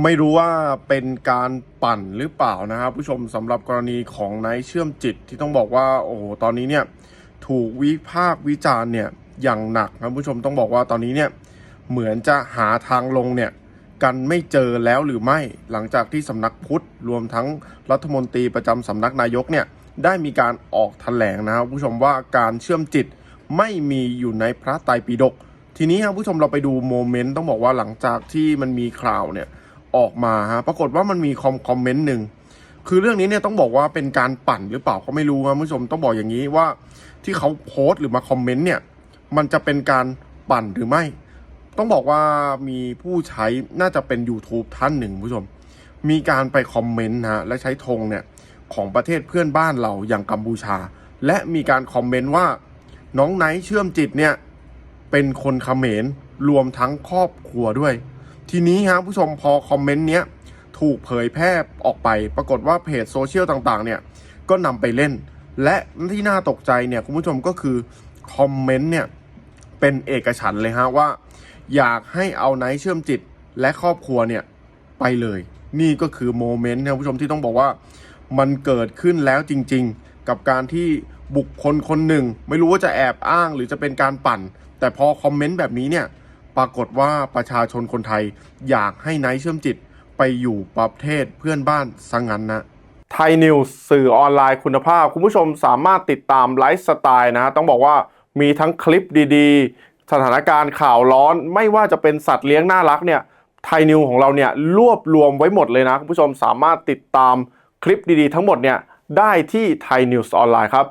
ไม่รู้ว่าเป็นการปั่นหรือเปล่านะครับ ผู้ชมสำหรับกรณีของไนท์เชื่อมจิตที่ต้องบอกว่า โอ้โหตอนนี้เนี่ยถูกวิพากษ์วิจารณ์เนี่ยอย่างหนักนะผู้ชมต้องบอกว่าตอนนี้เนี่ยเหมือนจะหาทางลงเนี่ยกันไม่เจอแล้วหรือไม่หลังจากที่สำนักพุทธรวมทั้งรัฐมนตรีประจำสำนักนายกเนี่ยได้มีการออกแถลงนะครับผู้ชมว่าการเชื่อมจิตไม่มีอยู่ในพระไตรปิฎกทีนี้ครับผู้ชมเราไปดูโมเมนต์ต้องบอกว่าหลังจากที่มันมีข่าวเนี่ย ออกมาฮะปรากฏว่ามันมีคอมคอมเมนต์หนึ่งคือเรื่องนี้เนี่ยต้องบอกว่าเป็นการปั่นหรือเปล่าก็ไม่รู้ครับผู้ชมต้องบอกอย่างนี้ว่าที่เขาโพสต์หรือมาคอมเมนต์เนี่ยมันจะเป็นการปั่นหรือไม่ ต้องบอกว่ามีผู้ใช้น่าจะเป็น YouTube ท่านหนึ่งผู้ชม มีการไปคอมเมนต์นะฮะและใช้ธงเนี่ยของประเทศเพื่อนบ้านเราอย่างกัมพูชา และมีการคอมเมนต์ว่าน้องไนท์เชื่อมจิตเนี่ยเป็นคนเขมรรวมทั้งครอบครัวด้วย ทีนี้ครับผู้ชมพอคอมเมนต์เนี้ยถูกเผยแพร่ออกไป ปรากฏว่าเพจโซเชียลต่างๆ เนี่ยก็นำไปเล่น และที่น่าตกใจเนี่ยคุณผู้ชมก็คือคอมเมนต์เนี่ยเป็นเอกฉันท์เลยฮะว่า อยากให้เอาไนท์เชื่อมจิตและครอบครัวเนี่ยไปเลย นี่ก็คือโมเมนต์นะผู้ชมที่ต้องบอกว่ามันเกิดขึ้นแล้วจริง ๆ กับการที่บุคคลคนหนึ่ง ไม่รู้ว่าจะแอบอ้างหรือจะเป็นการปั่น แต่พอคอมเมนต์แบบนี้เนี่ย ปรากฏว่าประชาชนคนไทยอยากให้ไนท์เชื่อมจิตไปอยู่ประเทศเพื่อนบ้านซะงงั้นนะไทยนิวส์สื่อออนไลน์คุณภาพ คุณผู้ชมสามารถติดตามไลฟ์สไตล์นะฮะต้องบอกว่ามีทั้งคลิปดีๆ สถานการณ์ข่าวร้อนไม่ว่าจะเป็นสัตว์เลี้ยงน่ารักเนี่ยไทยนิวของเราเนี่ยรวบรวมไว้หมดเลยนะ คุณผู้ชมสามารถติดตามคลิปดีๆ ทั้งหมดเนี่ยได้ที่ไทยนิวส์ออนไลน์ครับ